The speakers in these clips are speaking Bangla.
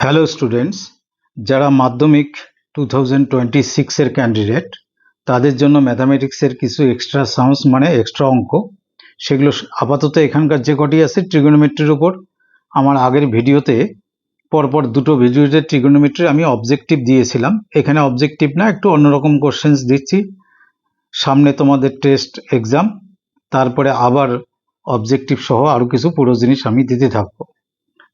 হ্যালো স্টুডেন্টস যারা মাধ্যমিক টু থাউজেন্ড টোয়েন্টি সিক্সের ক্যান্ডিডেট তাদের জন্য ম্যাথামেটিক্সের কিছু এক্সট্রা সামস মানে এক্সট্রা অঙ্ক, সেগুলো আপাতত এখানকার যে কটি আছে ট্রিগোনোমেট্রির ওপর আমার আগের ভিডিওতে পরপর দুটো ভিডিওতে ট্রিগোনোমেট্রি আমি অবজেক্টিভ দিয়েছিলাম। এখানে অবজেক্টিভ না, একটু অন্যরকম কোশ্চেন্স দিচ্ছি। সামনে তোমাদের টেস্ট এক্সাম তারপরে আবার অবজেক্টিভ সহ আরও কিছু পুরো জিনিস আমি দিতে থাকব।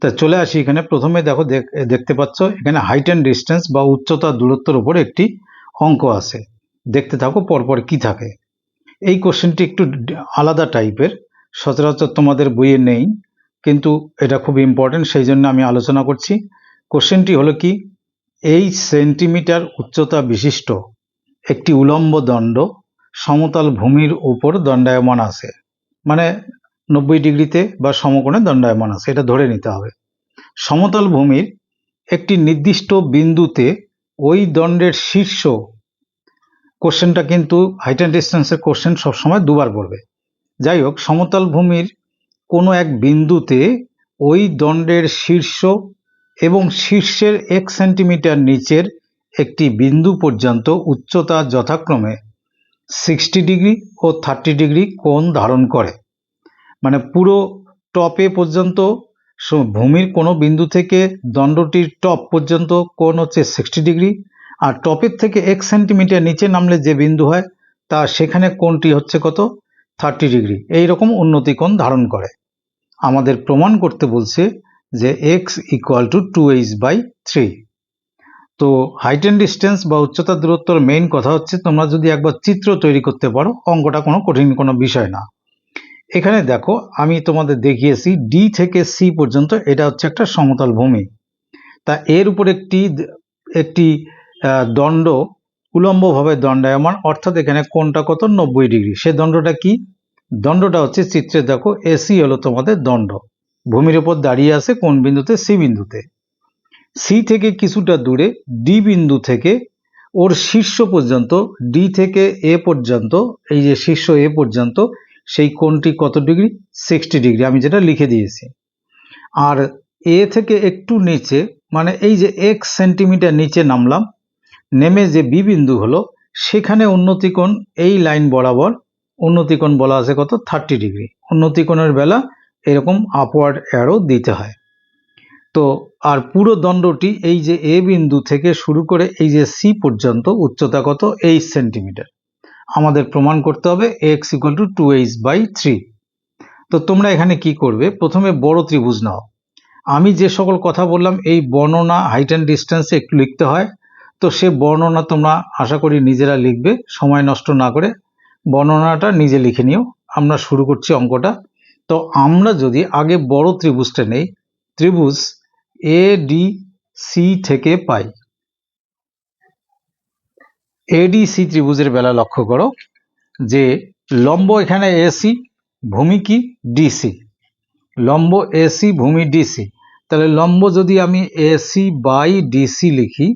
তা চলে আসি এখানে। প্রথমে দেখো দেখ- দেখতে পাচ্ছ, এখানে হাইট অ্যান্ড ডিস্টেন্স বা উচ্চতা দূরত্বের উপর একটি অঙ্ক আছে। দেখতে থাকো, পরপর কি থাকে। এই কোশ্চেনটি একটু আলাদা টাইপের সচরাচর তোমাদের বইয়ে নেই, কিন্তু এটা খুব ইম্পর্টেন্ট সেই জন্য আমি আলোচনা করছি। কোশ্চেনটি হলো কি, এই সেন্টিমিটার উচ্চতা বিশিষ্ট একটি উলম্ব দণ্ড সমতল ভূমির উপর দণ্ডায়মান আছে। মানে নব্বই ডিগ্রিতে বা সমকোণে দণ্ডায়মান আছে, এটা ধরে নিতে হবে। সমতল ভূমির একটি নির্দিষ্ট বিন্দুতে ওই দণ্ডের শীর্ষ কোশ্চেনটা কিন্তু হাইট অ্যান্ড ডিস্টেন্সের কোশ্চেন সবসময় দুবার পড়বে। যাই হোক, সমতল ভূমির কোনো এক বিন্দুতে ওই দণ্ডের শীর্ষ এবং শীর্ষের এক সেন্টিমিটার নিচের একটি বিন্দু পর্যন্ত উচ্চতা যথাক্রমে সিক্সটি ডিগ্রি ও থার্টি ডিগ্রি কোণ ধারণ করে। মানে পুরো টপে পর্যন্ত ভূমির কোনো বিন্দু থেকে দণ্ডটির টপ পর্যন্ত কোণ হচ্ছে সিক্সটি ডিগ্রি আর টপের থেকে এক সেন্টিমিটার নিচে নামলে যে বিন্দু হয়, তা সেখানে কোণটি হচ্ছে কত? থার্টি ডিগ্রি এই রকম উন্নতি কোণ ধারণ করে। আমাদের প্রমাণ করতে বলছে যে X equal to two H by three তো হাইট অ্যান্ড ডিস্টেন্স বা উচ্চতা দূরত্বর মেইন কথা হচ্ছে তোমরা যদি একবার চিত্র তৈরি করতে পারো, অঙ্কটা কোনো কঠিন কোনো বিষয় না। এখানে দেখো, আমি তোমাদের দেখিয়েছি ডি থেকে সি পর্যন্ত এটা হচ্ছে একটা সমতল ভূমি। তা এর উপর একটি একটি দণ্ড, উলম্বভাবে দণ্ডায়মান, অর্থাৎ এখানে কোনটা কত? নব্বই ডিগ্রি। সে দণ্ডটা কি? দণ্ডটা হচ্ছে চিত্রে দেখো, এসি হলো তোমাদের দণ্ড। ভূমির উপর দাঁড়িয়ে আছে কোন বিন্দুতে? সি বিন্দুতে। সি থেকে কিছুটা দূরে ডি বিন্দু থেকে ওর শীর্ষ পর্যন্ত ডি থেকে এ পর্যন্ত, এই যে শীর্ষ এ পর্যন্ত সেই কোণটি কত ডিগ্রি? Sixty degree. আমি যেটা লিখে দিয়েছি। আর এ থেকে একটু নিচে মানে এই যে এক সেন্টিমিটার নিচে নামলাম, নেমে যে বি বিন্দু হলো, সেখানে উন্নতিকোণ এই লাইন বরাবর, উন্নতিকোণ বলা আছে কত? Thirty degree. উন্নতিকোণের বেলা এরকম আপওয়ার্ড অ্যারো দিতে হয়। তো, আর পুরো দণ্ডটি এই যে এ বিন্দু থেকে শুরু করে এই যে সি পর্যন্ত উচ্চতা কত? H centimetre. আমাদের প্রমাণ করতে হবে X equal to two H by three তো তোমরা এখানে কি করবে? প্রথমে বড় ত্রিভুজ নাও। আমি যে সকল কথা বললাম, এই বর্ণনা হাইট অ্যান্ড ডিস্টেন্সে একটু লিখতে হয়। তো সে বর্ণনা তোমরা আশা করি নিজেরা লিখবে, সময় নষ্ট না করে। বর্ণনাটা নিজে লিখে নিও। আমরা শুরু করছি অঙ্কটা। তো আমরা যদি আগে বড় ত্রিভুজটা নেই, ত্রিভুজ এ ডি সি থেকে পাই। এডিসি ত্রিভুজের বেলা লক্ষ্য করো যে লম্ব এখানে এসি ভূমি কি ডিসি লম্ব এসি ভূমি ডিসি তাহলে লম্ব যদি আমি এসি বাই ডিসি লিখি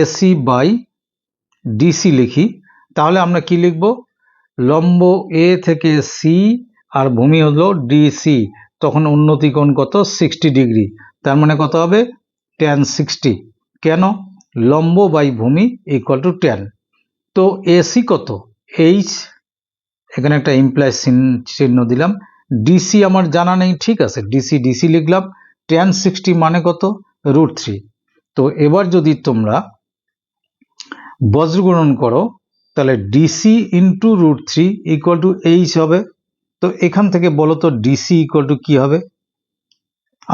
এসি বাই ডিসি লিখি, তাহলে আমরা কি লিখব? লম্ব এ থেকে সি আর ভূমি হলো ডিসি তখন উন্নতি কোণ কত? সিক্সটি ডিগ্রি তার মানে কত হবে? টেন সিক্সটি কেন? লম্ব বাই ভূমি ইকুয়াল টু টেন তো এসি কত? এইচ এখানে একটা ইমপ্লাইজ চিহ্ন দিলাম। ডিসি আমার জানা নেই, ঠিক আছে? ডিসি ডিসি লিখলাম। টেন সিক্সটি মানে কত? রুট থ্রি তো এবার যদি তোমরা বজ্রগ্রহণ করো, তাহলে DC into root three equal to H হবে। তো এখান থেকে বলো তো ডিসি ইকুয়াল টু কী হবে?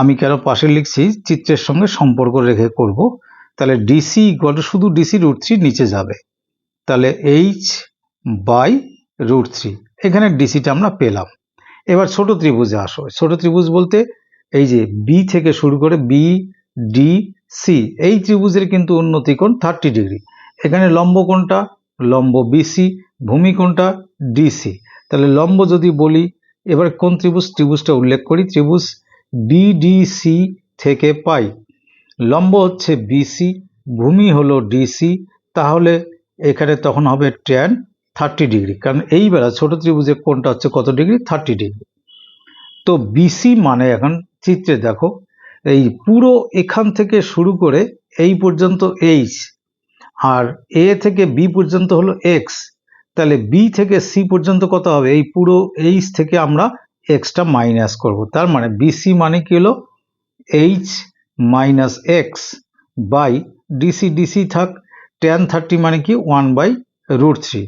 আমি কেন পাশে লিখছি? চিত্রের সঙ্গে সম্পর্ক রেখে করব। তাহলে ডিসি ইকুয়াল টু শুধু ডিসি রুট থ্রি নিচে যাবে। তাহলে এইচ বাই রুট থ্রি এখানে ডিসিটা আমরা পেলাম। এবার ছোট ত্রিভুজে আসো। ছোট ত্রিভুজ বলতে এই যে বি থেকে শুরু করে বি ডি সি এই ত্রিভুজের কিন্তু উন্নতি কোণ থার্টি ডিগ্রি এখানে লম্ব কোণটা লম্ব বিসি ভূমি কোণটা ডিসি তাহলে লম্ব যদি বলি, এবার কোন ত্রিভুজ? ত্রিভুজটা উল্লেখ করি। ত্রিভুজ বিডিসি থেকে পাই। লম্ব হচ্ছে বিসি ভূমি হলো ডিসি তাহলে এখানে তখন হবে ট্যান থার্টি ডিগ্রি কারণ এইবেলা ছোট ত্রিভুজের কোণটা হচ্ছে কত ডিগ্রি থার্টি ডিগ্রি তো বিসি মানে এখন চিত্রে দেখো, এই পুরো এখান থেকে শুরু করে এই পর্যন্ত এইচ আর এ থেকে বি পর্যন্ত হলো এক্স তাহলে বি থেকে সি পর্যন্ত কত হবে? এই পুরো এইচ থেকে আমরা এক্সটা মাইনাস করব, তার মানে বিসি মানে কি হলো? H minus X by DC DC থাক টেন থার্টি মানে কি ওয়ান বাই রুট থ্রি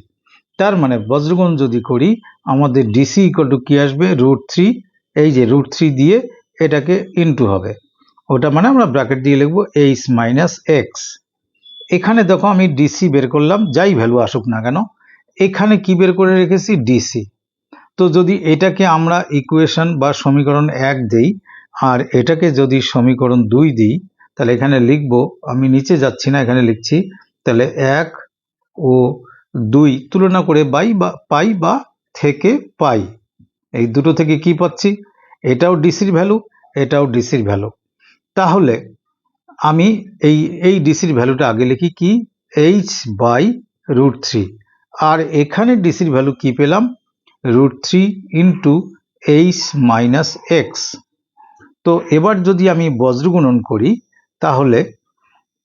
তার মানে বজ্রগুণ যদি করি, আমাদের ডিসি ইকুয়াল টু কি আসবে? রুট থ্রি এই যে রুট থ্রি দিয়ে এটাকে ইনটু হবে। ওটা মানে আমরা ব্র্যাকেট দিয়ে লিখব এইচ মাইনাস এক্স এখানে দেখো আমি ডিসি বের করলাম, যাই ভ্যালু আসুক না কেন, এখানে কি বের করে রেখেছি? ডিসি তো যদি এটাকে আমরা ইকুয়েশন বা সমীকরণ এক দেই আর এটাকে যদি সমীকরণ দুই দিই, তাহলে এখানে লিখব, আমি নিচে যাচ্ছি না, এখানে লিখছি, তাহলে এক ও দুই তুলনা করে বাই বা, পাই বা থেকে পাই। এই দুটো থেকে কি পাচ্ছি? এটাও ডিসির ভ্যালু, এটাও ডিসির ভ্যালু। তাহলে আমি এই এই ডিসির ভ্যালুটা আগে লিখি কি? H by root three. আর এখানে ডিসির ভ্যালু কি পেলাম? Root three into H minus X. তো এবার যদি আমি বজ্রগুণন করি, তাহলে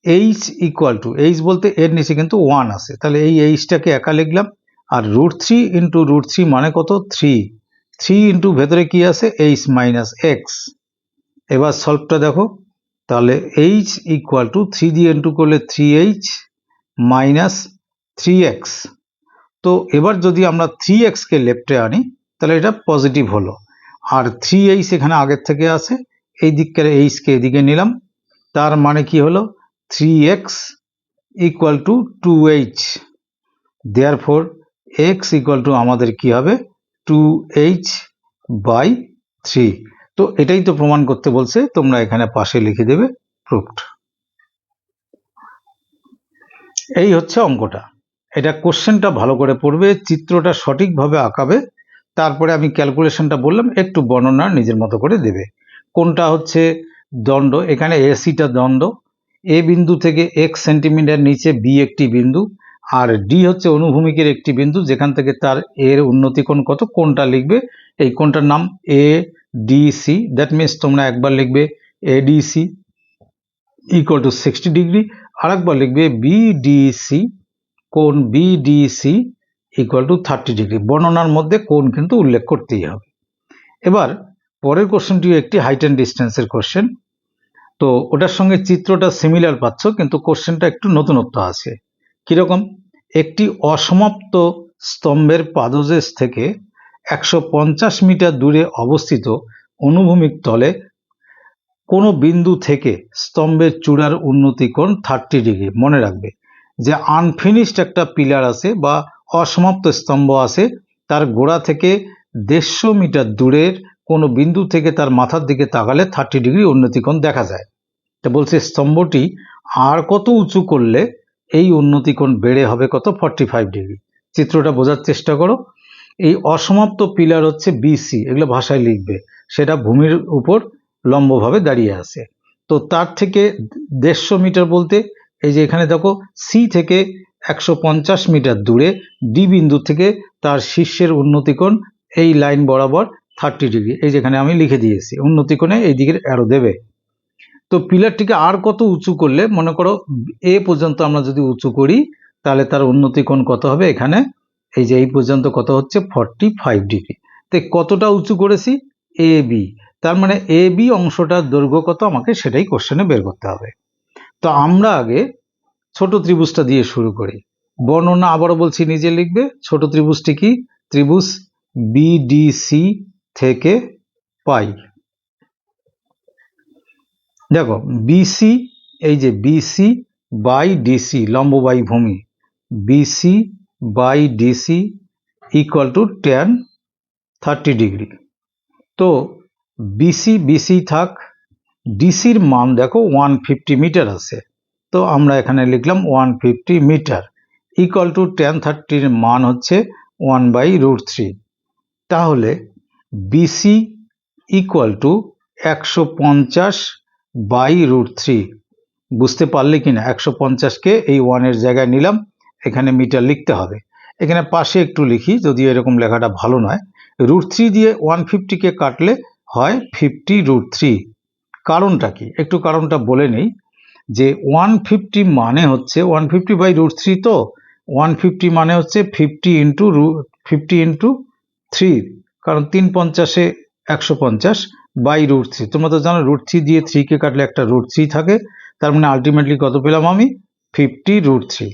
এইচ ইকুয়াল টু এইচ বলতে এর নিচে কিন্তু ওয়ান আছে। তাহলে এই এইচটাকে একা লিখলাম, আর root three into root three মানে কত? থ্রি থ্রি ইন্টু ভেতরে কি আছে? এইচ মাইনাস এক্স এবার সলভটা দেখো। তাহলে এইচ ইকুয়াল টু থ্রি দিয়ে ইন্টু করলে three H minus three X তো এবার যদি আমরা থ্রি এক্সকে লেফটে আনি, তাহলে এটা পজিটিভ হলো। আর থ্রি এইচ এখানে আগের থেকে আছে। এই দিককার এইচকে এদিকে নিলাম। তার মানে কি হলো? Three X equal to two H there four X equal to আমাদের কি হবে? টু এইচ বাই থ্রি তো এটাই তো প্রমাণ করতে বলছে। তোমরা এখানে পাশে লিখে দেবে প্রুফড এই হচ্ছে অঙ্কটা। এটা কোশ্চেনটা ভালো করে পড়বে, চিত্রটা সঠিকভাবে আঁকাবে। তারপরে আমি ক্যালকুলেশনটা বললাম, একটু বর্ণনা নিজের মতো করে দেবে। কোনটা হচ্ছে দণ্ড? এখানে এসিটা দণ্ড। এ বিন্দু থেকে এক সেন্টিমিটার নিচে বি একটি বিন্দু, আর ডি হচ্ছে অনুভূমিকের একটি বিন্দু, যেখান থেকে তার এর উন্নতি কোণ কত, কোনটা লিখবে? এই কোনটার নাম A D C that means তোমরা একবার লিখবে ADC equal to sixty degree আর একবার লিখবে বিডিসি কোণ BDC equal to thirty degree বর্ণনার মধ্যে কোণ কিন্তু উল্লেখ করতেই হবে। এবার পরের কোশ্চেনটিও একটি হাইট অ্যান্ড ডিস্টেন্সের কোশ্চেন তো ওটার সঙ্গে চিত্রটা সিমিলার পাচ্ছ, কিন্তু কোশ্চেনটা একটু নতুনত্ব আছে। কীরকম? একটি অসমাপ্ত স্তম্ভের পাদদেশ থেকে একশো পঞ্চাশ মিটার দূরে অবস্থিত অনুভূমিক তলে কোনো বিন্দু থেকে স্তম্ভের চূড়ার উন্নতি কোণ থার্টি ডিগ্রি মনে রাখবে যে আনফিনিশড একটা পিলার আছে বা অসমাপ্ত স্তম্ভ আছে। তার গোড়া থেকে দেড়শো মিটার দূরের কোনো বিন্দু থেকে তার মাথার দিকে তাকালে থার্টি ডিগ্রি উন্নতিকোণ দেখা যায়। তা বলছে, স্তম্ভটি আর কত উঁচু করলে এই উন্নতিকোণ বেড়ে হবে কত? ফর্টি ফাইভ ডিগ্রি চিত্রটা বোঝার চেষ্টা করো। এই অসমাপ্ত পিলার হচ্ছে বিসি এগুলো ভাষায় লিখবে। সেটা ভূমির উপর লম্বভাবে দাঁড়িয়ে আছে। তো তার থেকে দেড়শো মিটার বলতে, এই যে এখানে দেখো সি থেকে একশো পঞ্চাশ মিটার দূরে ডি বিন্দু থেকে তার শীর্ষের উন্নতিকোণ এই লাইন বরাবর থার্টি ডিগ্রি এই যেখানে আমি লিখে দিয়েছি, উন্নতিকোণে এই দিকের অ্যারো দেবে। তো পিলারটিকে আর কত উঁচু করলে, মনে করো এ পর্যন্ত আমরা যদি উঁচু করি, তাহলে তার উন্নতিকোণ কত হবে এখানে? এই যে এই পর্যন্ত কত হচ্ছে? ফর্টি ফাইভ ডিগ্রি তো কতটা উঁচু করেছি? এ বি তার মানে এ বি অংশটার দৈর্ঘ্য কত? আমাকে সেটাই কোশ্চেনে বের করতে হবে। তো আমরা আগে ছোট ত্রিভুজটা দিয়ে শুরু করি। বর্ণনা আবারও বলছি, নিজে লিখবে। ছোট ত্রিভুজটি কি? ত্রিভুজ বিডিসি থেকে পাই। দেখো বিসি এই যে বিসি বাই ডিসি লম্ববায়ী ভূমি BC by DC equal to tan thirty degree তো বিসি বিসি থাক। ডিসির মান দেখো ওয়ান ফিফটি মিটার আছে। তো আমরা এখানে লিখলাম one fifty metre equal to tan থার্টির মান হচ্ছে ওয়ান বাই রুট থ্রি তাহলে বিসি ইকুয়াল টু একশো পঞ্চাশ বাই রুট থ্রি বুঝতে পারলে কি না একশো পঞ্চাশকে এই ওয়ানের জায়গায় নিলাম, এখানে মিটার লিখতে হবে। এখানে পাশে একটু লিখি, যদিও এরকম লেখাটা ভালো নয়। রুট থ্রি দিয়ে ওয়ান ফিফটিকে কাটলে হয় ফিফটি রুট থ্রি কারণটা কি? একটু কারণটা বলে নেই। যে ওয়ান ফিফটি মানে হচ্ছে one fifty by root three তো? ওয়ান ফিফটি মানে হচ্ছে fifty into root fifty into three কারণ তিন পঞ্চাশে একশো পঞ্চাশ বাই রুট থ্রি তোমরা তো জানো রুট থ্রি দিয়ে থ্রিকে কাটলে একটা রুট থ্রি থাকে। তার মানে আলটিমেটলি কত পেলাম আমি? ফিফটি রুট থ্রি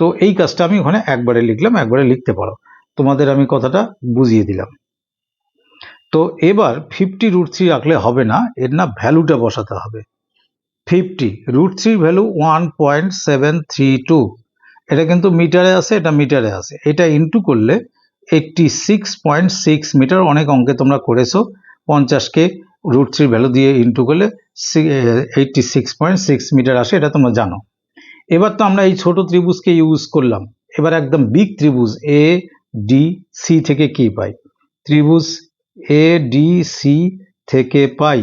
তো এই কাজটা আমি ওখানে একবারে লিখলাম, একবারে লিখতে পারো। তোমাদের আমি কথাটা বুঝিয়ে দিলাম। তো এবার ফিফটি রুট থ্রি রাখলে হবে না, এর না ভ্যালুটা বসাতে হবে। Fifty root three value one point seven three two এটা কিন্তু মিটারে আছে, এটা মিটারে আছে। এটা ইন্টু করলে eighty six point six metre অনেক অঙ্কে তোমরা করেছ। পঞ্চাশকে রুট থ্রি ভ্যালু দিয়ে ইন্টু করলে eighty six point six metre আসে, এটা তোমরা জানো। এবার তো আমরা এই ছোট ত্রিভুজকে ইউজ করলাম। এবার একদম বিগ ত্রিভুজ এ ডি সি থেকে কি পাই? ত্রিভুজ এ ডি সি থেকে পাই।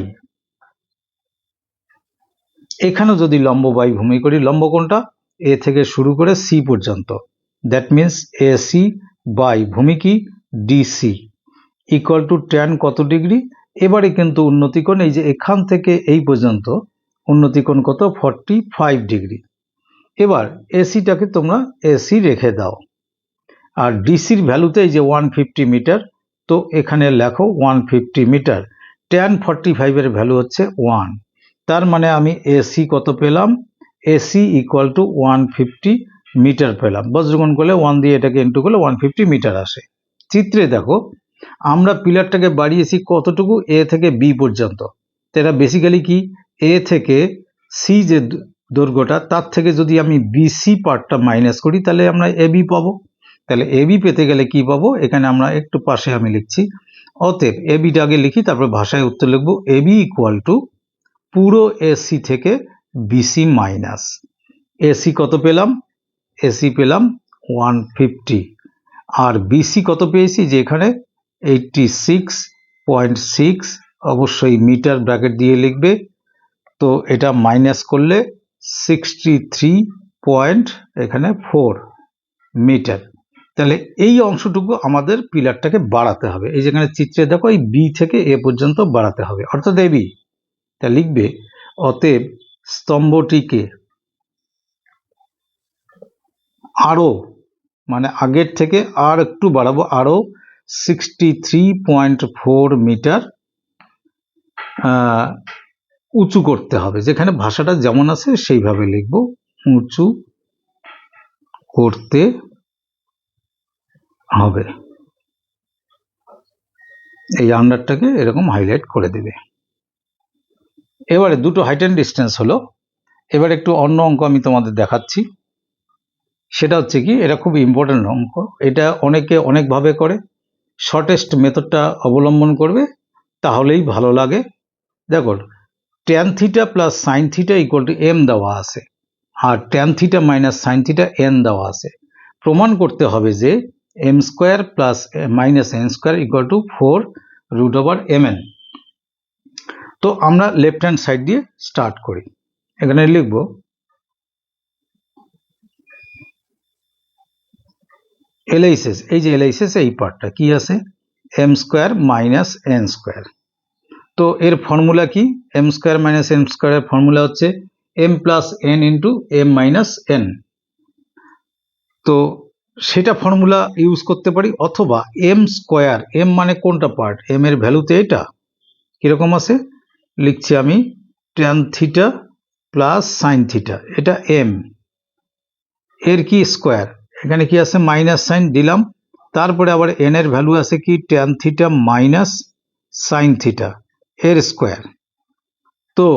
এখানেও যদি লম্ব বাই ভূমি করি, লম্ব কোনটা? এ থেকে শুরু করে সি পর্যন্ত। That means A C by ভূমি কি? ডিসি ইকুয়াল টু ট্যান কত ডিগ্রি? এবারে কিন্তু উন্নতিকোণ এই যে এখান থেকে এই পর্যন্ত উন্নতিকোণ কত? Forty five degree. এবার এসিটাকে তোমরা এসি রেখে দাও। আর ডিসির ভ্যালুতে এই যে ওয়ান ফিফটি মিটার, তো এখানে লেখো one fifty metre. Tan forty ফাইভের ভ্যালু হচ্ছে ওয়ান তার মানে আমি এসি কত পেলাম? AC equal to one fifty metre পেলাম। বজ্রগুণ করলে ওয়ান দিয়ে এটাকে ইন্টু করলে ওয়ান ফিফটি মিটার আসে। চিত্রে দেখো, আমরা পিলারটাকে বাড়িয়েছি কতটুকু? এ থেকে বি পর্যন্ত। এটা বেসিক্যালি কি? এ থেকে সি যে দৈর্ঘ্যটা, তার থেকে যদি আমি বিসি পার্টটা মাইনাস করি, তাহলে আমরা এ বি পাবো। তাহলে এ বি পেতে গেলে কি পাবো? এখানে আমরা একটু পাশে আমি লিখছি। অতএব এ বিটা আগে লিখি, তারপরে ভাষায় উত্তর লিখব। এ বি ইকুয়াল টু পুরো এসি থেকে বিসি মাইনাস এসি কত পেলাম? এসি পেলাম ওয়ান ফিফটি আর বিসি কত পেয়েছি? যে এখানে এইটটি সিক্স পয়েন্ট সিক্স অবশ্যই মিটার ব্র্যাকেট দিয়ে লিখবে। তো এটা মাইনাস করলে সিক্সটি থ্রি পয়েন্ট এখানে ফোর মিটার। তাহলে এই অংশটুকু আমাদের পিলারটাকে বাড়াতে হবে। এই যেখানে চিত্রে দেখো, এই বি থেকে এ পর্যন্ত বাড়াতে হবে। অর্থাৎ এবি তা লিখবে, অতএব স্তম্ভটিকে আরও মানে আগের থেকে আর একটু বাড়াবো, আরও sixty three point four metre উঁচু করতে হবে। যেখানে ভাষাটা যেমন আছে সেইভাবে লিখব, উঁচু করতে হবে। এই আন্ডারটাকে এরকম হাইলাইট করে দেবে। এবারে দুটো হাইট অ্যান্ড ডিস্টেন্স হলো। এবার একটু অন্য অঙ্ক আমি তোমাদের দেখাচ্ছি। সেটা হচ্ছে কি, এটা খুব ইম্পর্টেন্ট অঙ্ক। এটা অনেকে অনেকভাবে করে। শর্টেস্ট মেথডটা অবলম্বন করবে, তাহলেই ভালো লাগে। দেখো tan theta plus sine theta equal to M দেওয়া আছে, আর tan theta minus sine theta N দেওয়া আছে। প্রমাণ করতে হবে যে M square plus minus N square equal to four root over M N তো আমরা লেফট হ্যান্ড সাইড দিয়ে স্টার্ট করি। এখানে লিখব এলআইসিএস এই যে এলআইসিএস এই পার্টটা কি আছে? M square minus N square তো এর ফর্মুলা কি? এম স্কোয়ার মাইনাস এম স্কোয়ারের ফর্মুলা হচ্ছে M plus N into M minus N তো সেটা ফর্মুলা ইউজ করতে পারি, অথবা এম স্কোয়ার এম মানে কোনটা পার্ট এম এর ভ্যালুতে এটা? কীরকম আছে? লিখছি আমি tan theta plus sine theta এটা এম এর কি স্কোয়ার এখানে কি আছে? মাইনাস সাইন দিলাম। তারপরে আবার এন এর ভ্যালু আছে কি? Tan theta minus sine theta এর স্কোয়ার তো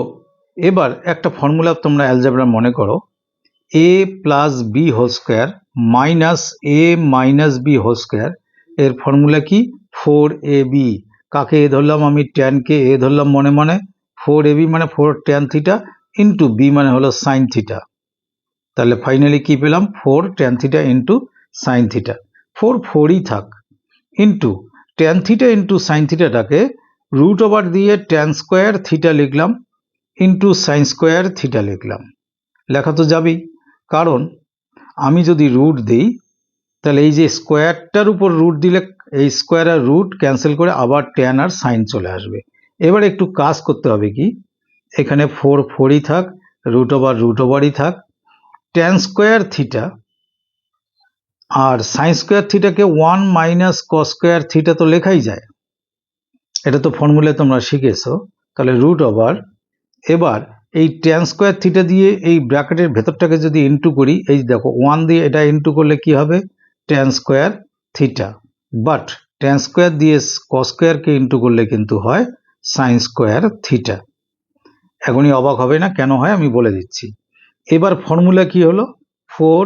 এবার একটা ফর্মুলা তোমরা অ্যালজাবরা মনে করো। A plus B whole square minus A minus B whole square এর ফর্মুলা কি? ফোর এ বি কাকে এ ধরলাম আমি ট্যানকে এ ধরলাম মনে মনে? ফোর এ বি মানে four tan theta into B মানে হলো সাইন থিটা তাহলে ফাইনালি কি পেলাম? Four tan theta into sine theta four ফোরই থাক। Into tan theta into sine থিটাটাকে root over দিয়ে ট্যান স্কোয়ার থিটা লিখলাম ইন্টু সাইন স্কোয়ার থিটা লিখলাম। লেখা তো যাবেই। কারণ আমি যদি রুট দিই, তাহলে এই যে স্কোয়ারটার উপর রুট দিলে এই স্কোয়ার আর রুট ক্যান্সেল করে আবার ট্যান আর সাইন চলে আসবে। এবার একটু কাজ করতে হবে কি? এখানে ফোর ফোরই থাক রুট ওভার রুট ওভারই থাক। ট্যান স্কোয়ার থিটা আর sine square থিটাকে one minus cos square theta তো লেখাই যায়। এটা তো ফর্মুলা তোমরা শিখেছো। তাহলে রুট ওভার এবার এই ট্যান স্কোয়ার থিটা দিয়ে এই ব্র্যাকেটের ভেতরটাকে যদি ইনটু করি, এই দেখো ওয়ান দিয়ে এটা ইনটু করলে কি হবে? Tan square theta but tan square দিয়ে কস স্কোয়ারকে ইন্টু করলে কিন্তু হয় সাইন স্কোয়ার থিটা এখনই অবাক হবে না কেন হয় আমি বলে দিচ্ছি। এবার ফর্মুলা কি হলো? ফোর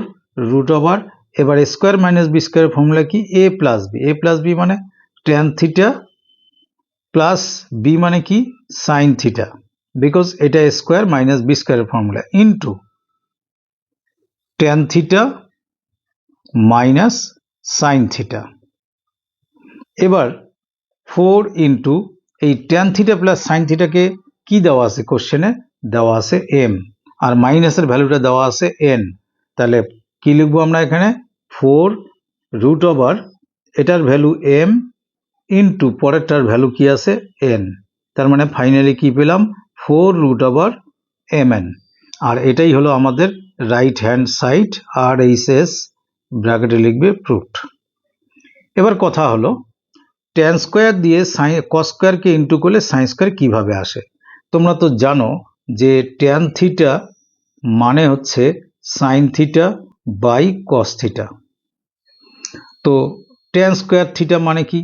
রুট ওভার এবার square minus B square formula কি? A plus B A plus B মানে ট্যান থিটা প্লাস বি মানে কি? সাইন থিটা বিকজ এটা স্কোয়ার মাইনাস বি স্কোয়ারের formula into tan theta minus sine theta এবার ফোর ইন্টু এই ট্যান থিটা প্লাস সাইন থিটাকে কি দেওয়া আছে কোশ্চেনে দেওয়া আছে এম আর মাইনাসের ভ্যালুটা দেওয়া আছে এন তাহলে কি লিখব আমরা এখানে? ফোর রুট ওভার এটার ভ্যালু এম ইন্টু পরেরটার ভ্যালু কি আছে? এন তার মানে ফাইনালি কি পেলাম? Four root over M N আর এটাই হলো আমাদের right hand side R H S ব্র্যাকেটে লিখবে প্রুফড এবার কথা হলো ট্যান স্কোয়ার দিয়ে সাই কস স্কোয়ারকে ইন্টু করলে সাইন স্কোয়ার কীভাবে আসে? তোমরা তো জানো যে ট্যান থিটা মানে হচ্ছে sine theta by cos theta তো ট্যান স্কোয়ার থিটা মানে কি?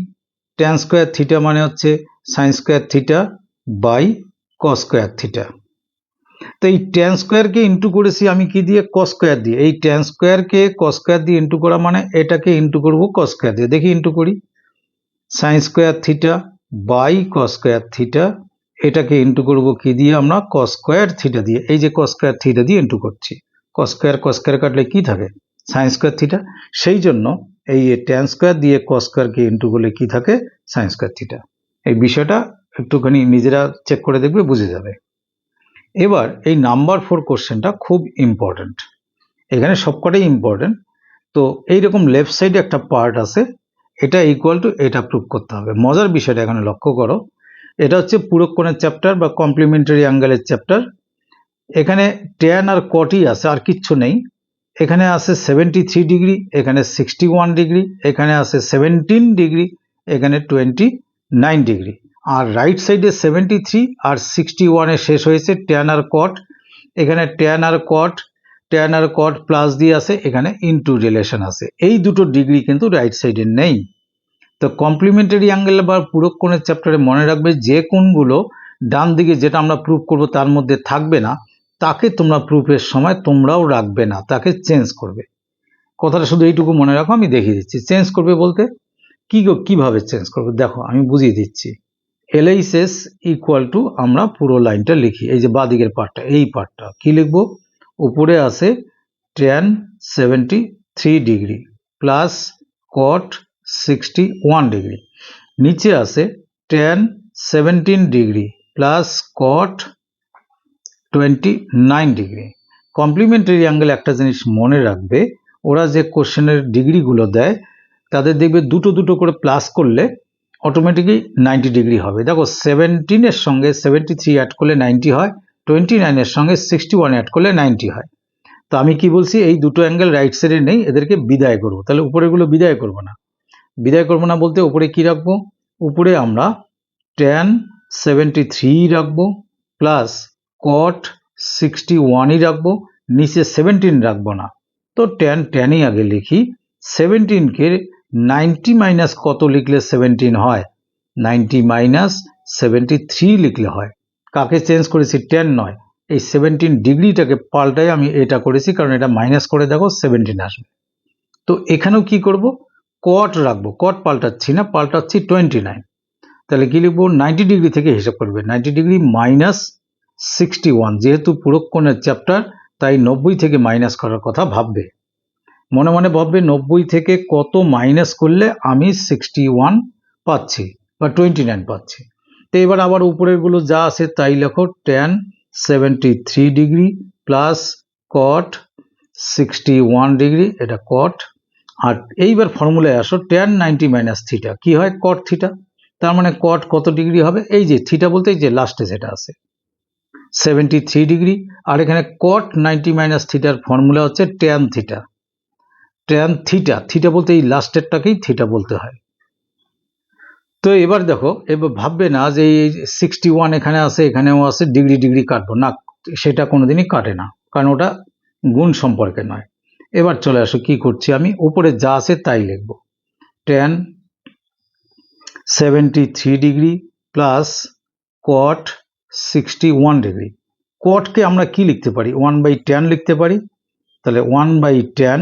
ট্যান স্কোয়ার থিটা মানে হচ্ছে sine square theta by cos square theta তো এই ট্যান স্কোয়ারকে ইন্টু করেছি আমি কি দিয়ে? কস স্কোয়ার দিয়ে। এই ট্যান স্কোয়ারকে কস স্কোয়ার দিয়ে ইন্টু করা মানে এটাকে ইন্টু করব কস স্কোয়ার দিয়ে। দেখি ইন্টু করি। Sine square theta by cos square theta এটাকে ইন্টু করব কি দিয়ে আমরা? কস স্কোয়ার থিটা দিয়ে। এই যে কস স্কোয়ার থিটা দিয়ে ইন্টু করছি। কস স্কোয়ার স্কোয়ার কাটলে কি থাকে? সাইন স্কোয়ার থিটা সেই জন্য এই ট্যান স্কোয়ার দিয়ে কস স্কোয়ারকে ইন্টু করলে কি থাকে? সাইন স্কোয়ার থিটা এই বিষয়টা একটুখানি নিজেরা চেক করে দেখবে, বুঝে যাবে। এবার এই নাম্বার ফোর কোশ্চেনটা খুব ইম্পর্ট্যান্ট এখানে সবকটাই ইম্পর্ট্যান্ট তো এইরকম লেফট সাইডে একটা পার্ট আছে এটা ইকুয়াল টু এটা প্রুভ করতে হবে। মজার বিষয়টা এখানে লক্ষ্য করো। এটা হচ্ছে পুরক্ষণের চ্যাপ্টার বা কমপ্লিমেন্টারি অ্যাঙ্গেলের চ্যাপ্টার এখানে ট্যান আর কটই আছে, আর কিচ্ছু নেই। এখানে আছে সেভেন্টি থ্রি ডিগ্রি এখানে সিক্সটি ওয়ান ডিগ্রি এখানে আছে সেভেন্টিন ডিগ্রি এখানে টোয়েন্টি নাইন ডিগ্রি আর রাইট সাইডে সেভেন্টি থ্রি আর সিক্সটি ওয়ানে শেষ হয়েছে ট্যান আর কট এখানে ট্যান আর কট ট্যান আর কট প্লাস দিয়ে আছে, এখানে ইনটু রিলেশন আছে। এই দুটো ডিগ্রি কিন্তু রাইট সাইডে নেই। তো কমপ্লিমেন্টারি অ্যাঙ্গেল বা পুরক্ষণের চ্যাপ্টারে মনে রাখবে যে কোনগুলো ডান দিকে যেটা আমরা প্রুভ করব তার মধ্যে থাকবে না, তাকে তোমরা প্রুফের সময় তোমরাও রাখবে না, তাকে চেঞ্জ করবে। কথাটা শুধু এইটুকু মনে রাখো, আমি দেখিয়ে দিচ্ছি। চেঞ্জ করবে বলতে কি কীভাবে চেঞ্জ করবে? দেখো, আমি বুঝিয়ে দিচ্ছি। এলএইচএস ইকুয়াল টু আমরা পুরো লাইনটা লিখি। এই যে বাদিকের পার্টটা এই পার্টটা কি লিখব? উপরে আছে tan seventy three degree plus cot sixty one degree নিচে আছে tan seventeen degree plus cot twenty nine degree complementary angle একটা জিনিস মনে রাখবে, ওরা যে কোশ্চেনের ডিগ্রিগুলো দেয়, তাদের দেখবে দুটো দুটো করে প্লাস করলে অটোমেটিকই নাইনটি ডিগ্রি হবে। দেখো সেভেন্টিনের সঙ্গে সেভেন্টি থ্রি অ্যাড করলে নাইনটি হয় টোয়েন্টি নাইনের সঙ্গে সিক্সটি ওয়ান অ্যাড করলে নাইনটি হয়। তো আমি কি বলছি, এই দুটো অ্যাঙ্গেল রাইট সাইডে নেই, এদেরকে বিদায় করব। তাহলে উপরেগুলো বিদায় করব না। বিদায় করব না বলতে উপরে কি রাখব? উপরে আমরা টেন সেভেন্টি থ্রি রাখব প্লাস কট সিক্সটি ওয়ানই রাখব, নিচে সেভেন্টিন রাখব না। তো টেন টেনই আগে লিখি। সেভেন্টিনকে নাইনটি মাইনাস কত লিখলে সেভেন্টিন হয়? নাইনটি মাইনাস সেভেন্টি থ্রি লিখলে হয়। কাকে চেঞ্জ করেছি টেন নয়। এই সেভেন্টিন ডিগ্রিটাকে পাল্টাই আমি এটা করেছি, কারণ এটা মাইনাস করে দেখো সেভেন্টিন আসবে। তো এখানেও কি করব? কট রাখব। কট পাল্টাচ্ছি না, পাল্টাচ্ছি টোয়েন্টি নাইন তাহলে কি লিখব? নাইনটি ডিগ্রি থেকে হিসাব করবে। Ninety degree minus sixty one যেহেতু পুরক্ষণের চ্যাপ্টার তাই নব্বই থেকে মাইনাস করার কথা ভাববে। মনে মনে ভাববে, নব্বই থেকে কত মাইনাস করলে আমি সিক্সটি ওয়ান পাচ্ছি বা টোয়েন্টি নাইন পাচ্ছি। তো এবার আবার উপরেরগুলো যা আছে তাই লেখো tan seventy three degree plus cot sixty one degree এটা কট আর এইবার ফর্মুলায় আসো টেন নাইনটি মাইনাস থিটা কী হয়? কট থিটা তার মানে কট কত ডিগ্রি হবে? এই যে থিটা বলতে যে লাস্টে যেটা আছে। সেভেন্টি থ্রি ডিগ্রি আর এখানে কট নাইনটি মাইনাস থিটার ফর্মুলা হচ্ছে tan theta tan theta theta বলতে এই লাস্টেরটাকেই থিটা বলতে হয়। তো এবার দেখো, এবার ভাববে না যে এই সিক্সটি ওয়ান এখানে আছে, এখানেও আছে ডিগ্রি ডিগ্রি কাটবো। না, সেটা কোনোদিনই কাটে না, কারণ ওটা গুণ সম্পর্কে নয়। এবার চলে আসো, কি করছি আমি? উপরে যা আছে তাই লিখব। Tan seventy three degree plus cot sixty one degree কটকে আমরা কি লিখতে পারি? ওয়ান বাই টেন লিখতে পারি। তাহলে ওয়ান বাই টেন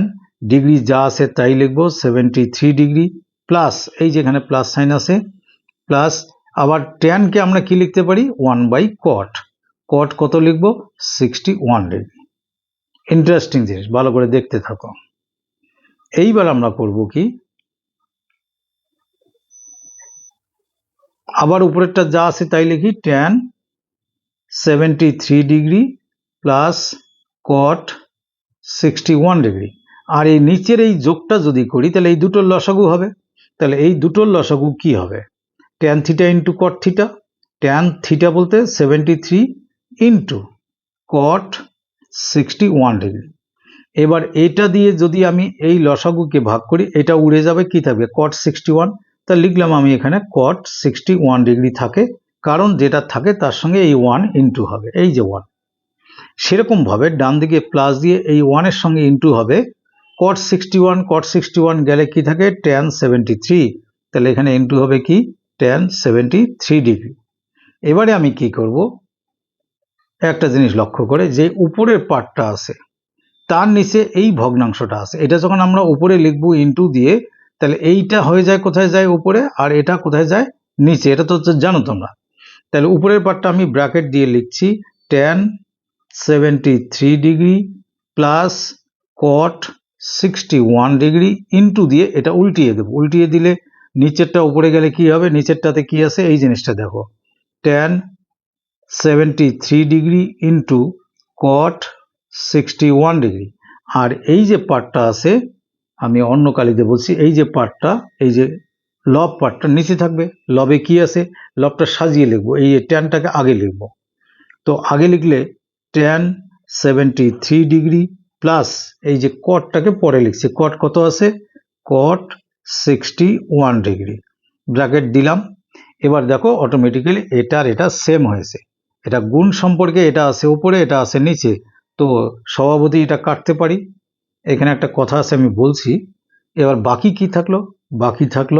ডিগ্রি যা আছে তাই লিখব সেভেন্টি থ্রি ডিগ্রি প্লাস এই যেখানে প্লাস সাইন আছে প্লাস আবার টেনকে আমরা কি লিখতে পারি? ওয়ান বাই কট কট কত লিখব? সিক্সটি ওয়ান ডিগ্রি ইন্টারেস্টিং জিনিস, ভালো করে দেখতে থাকো। এইবার আমরা করব কি? আবার উপরেরটা যা আছে তাই লিখি tan seventy three degree plus cot sixty one degree আর এই নিচের এই যোগটা যদি করি, তাহলে এই দুটোর লসাগু হবে। তাহলে এই দুটোর লসাগু কি হবে? Tan theta into cot theta tan theta বলতে seventy three into cot sixty one degree এবার এটা দিয়ে যদি আমি এই লসাগুকে ভাগ করি, এটা উড়ে যাবে কি থাকবে? কট সিক্সটি ওয়ান তা লিখলাম আমি এখানে কট সিক্সটি ওয়ান ডিগ্রি থাকে, কারণ যেটা থাকে তার সঙ্গে এই ওয়ান ইন্টু হবে, এই যে ওয়ান সেরকমভাবে ডান দিকে প্লাস দিয়ে এই ওয়ানের সঙ্গে ইন্টু হবে cot sixty one cot sixty one গেলে কি থাকে? টেন সেভেন্টি থ্রি তাহলে এখানে ইন্টু হবে কি? টেন সেভেন্টি থ্রি ডিগ্রি এবারে আমি কি করব? একটা জিনিস লক্ষ্য করে যে উপরের পার্টটা আছে, তার নিচে এই ভগ্নাংশটা আছে। এটা যখন আমরা উপরে লিখব ইন্টু দিয়ে, তাহলে এইটা হয়ে যায় কোথায় যায় উপরে আর এটা কোথায় যায় নিচে? এটা তো জানো তোমরা। তাহলে উপরের পার্টটা আমি ব্র্যাকেট দিয়ে লিখছি tan seventy three degree plus cot sixty one degree into দিয়ে এটা উল্টিয়ে দেবো। উল্টিয়ে দিলে নিচেরটা উপরে গেলে কি হবে? নিচেরটাতে কি আছে? এই জিনিসটা দেখো। Tan seventy three degree into cot sixty one degree আর এই যে পার্টটা আছে, আমি অন্য কালিতে বলছি, এই যে পার্টটা এই যে লব পার্টটা নিচে থাকবে। লবে কি আছে? লবটা সাজিয়ে লিখব। এই যে ট্যানটাকে আগে লিখব। তো আগে লিখলে ten seventy three degree plus এই যে কটটাকে পরে লিখছি। কট কত আছে? Cot sixty one degree bracket দিলাম। এবার দেখো অটোমেটিক্যালি এটার এটা সেম হয়েছে। এটা গুণ সম্পর্কে এটা আছে উপরে, এটা আছে নিচে। তো স্বভাবতই এটা কাটতে পারি। এখানে একটা কথা আছে, আমি বলছি। এবার বাকি কি থাকল? বাকি থাকল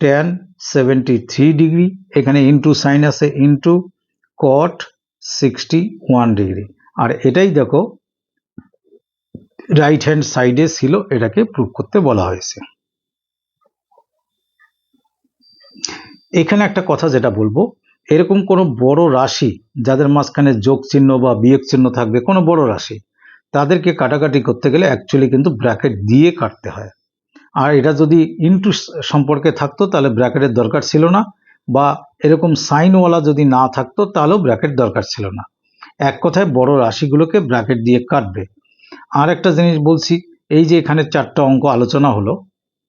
টেন সেভেন্টি থ্রি ডিগ্রি এখানে ইন্টু সাইন আছে into cot sixty one degree আর এটাই দেখো রাইট হ্যান্ড সাইডে ছিল, এটাকে প্রুভ করতে বলা হয়েছে। এখানে একটা কথা যেটা বলব, এরকম কোনো বড় রাশি যাদের মাঝখানে যোগ চিহ্ন বা বিয়োগ চিহ্ন থাকবে, কোনো বড় রাশি, তাদেরকে কাটাকাটি করতে গেলে অ্যাকচুয়ালি কিন্তু ব্র্যাকেট দিয়ে কাটতে হয়। আর এটা যদি ইনটু সম্পর্কে থাকতো তাহলে ব্র্যাকেটের দরকার ছিল না, বা এরকম সাইনওয়ালা যদি না থাকতো তাহলেও ব্র্যাকেট দরকার ছিল না। এক কথায় বড় রাশিগুলোকে ব্র্যাকেট দিয়ে কাটবে। আর একটা জিনিস বলছি, এই যে এখানে চারটা অঙ্ক আলোচনা হলো,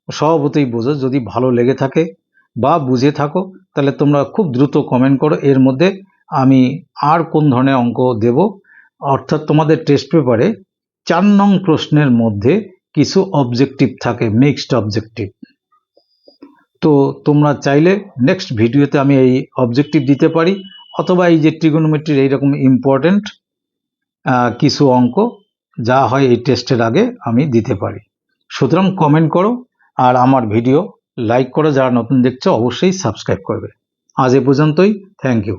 স্বভাবতই বোঝো, যদি ভালো লেগে থাকে বা বুঝে থাকো, তাহলে তোমরা খুব দ্রুত কমেন্ট করো। এর মধ্যে আমি আর কোন ধরনের অঙ্ক দেব? অর্থাৎ তোমাদের টেস্ট পেপারে চার নং প্রশ্নের মধ্যে কিছু অবজেক্টিভ থাকে মিক্সড অবজেক্টিভ তো তোমরা চাইলে নেক্সট ভিডিওতে আমি এই অবজেক্টিভ দিতে পারি, অথবা এই যে ট্রিগোনোমেট্রির এইরকম ইম্পর্টেন্ট কিছু অঙ্ক যা হয় এই টেস্টের আগে আমি দিতে পারি। সুতরাং কমেন্ট করো, আর আমার ভিডিও লাইক করে যারা নতুন দেখছ অবশ্যই সাবস্ক্রাইব করবে। আজ এ পর্যন্তই। Thank you